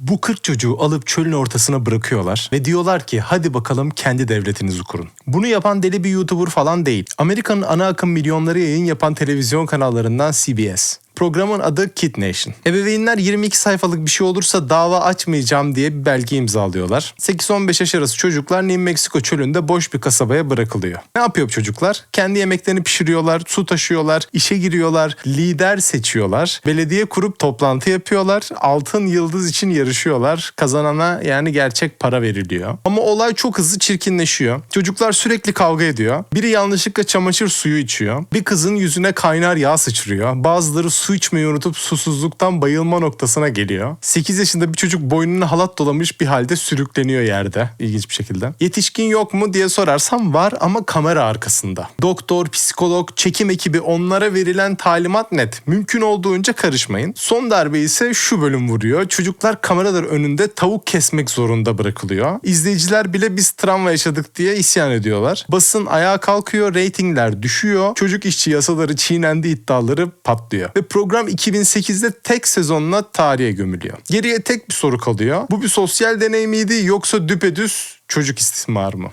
Bu 40 çocuğu alıp çölün ortasına bırakıyorlar ve diyorlar ki hadi bakalım kendi devletinizi kurun. Bunu yapan deli bir YouTuber falan değil. Amerika'nın ana akım milyonları yayın yapan televizyon kanallarından CBS. Programın adı Kid Nation. Ebeveynler 22 sayfalık bir şey olursa dava açmayacağım diye bir belge imzalıyorlar. 8-15 yaş arası çocuklar New Mexico çölünde boş bir kasabaya bırakılıyor. Ne yapıyor çocuklar? Kendi yemeklerini pişiriyorlar, su taşıyorlar, işe giriyorlar, lider seçiyorlar, belediye kurup toplantı yapıyorlar, altın yıldız için yarışıyorlar. Kazanana yani gerçek para veriliyor. Ama olay çok hızlı çirkinleşiyor. Çocuklar sürekli kavga ediyor. Biri yanlışlıkla çamaşır suyu içiyor. Bir kızın yüzüne kaynar yağ sıçrıyor. Bazıları su içmeyi unutup susuzluktan bayılma noktasına geliyor. 8 yaşında bir çocuk boynuna halat dolamış bir halde sürükleniyor yerde ilginç bir şekilde. Yetişkin yok mu diye sorarsam var ama kamera arkasında. Doktor, psikolog, çekim ekibi onlara verilen talimat net. Mümkün olduğunca karışmayın. Son darbe ise şu bölüm vuruyor. Çocuklar kameralar önünde tavuk kesmek zorunda bırakılıyor. İzleyiciler bile biz travma yaşadık diye isyan ediyorlar. Basın ayağa kalkıyor, reytingler düşüyor. Çocuk işçi yasaları çiğnendi iddiaları patlıyor. Ve program 2008'de tek sezonla tarihe gömülüyor. Geriye tek bir soru kalıyor. Bu bir sosyal deney miydi yoksa düpedüz çocuk istismarı mı?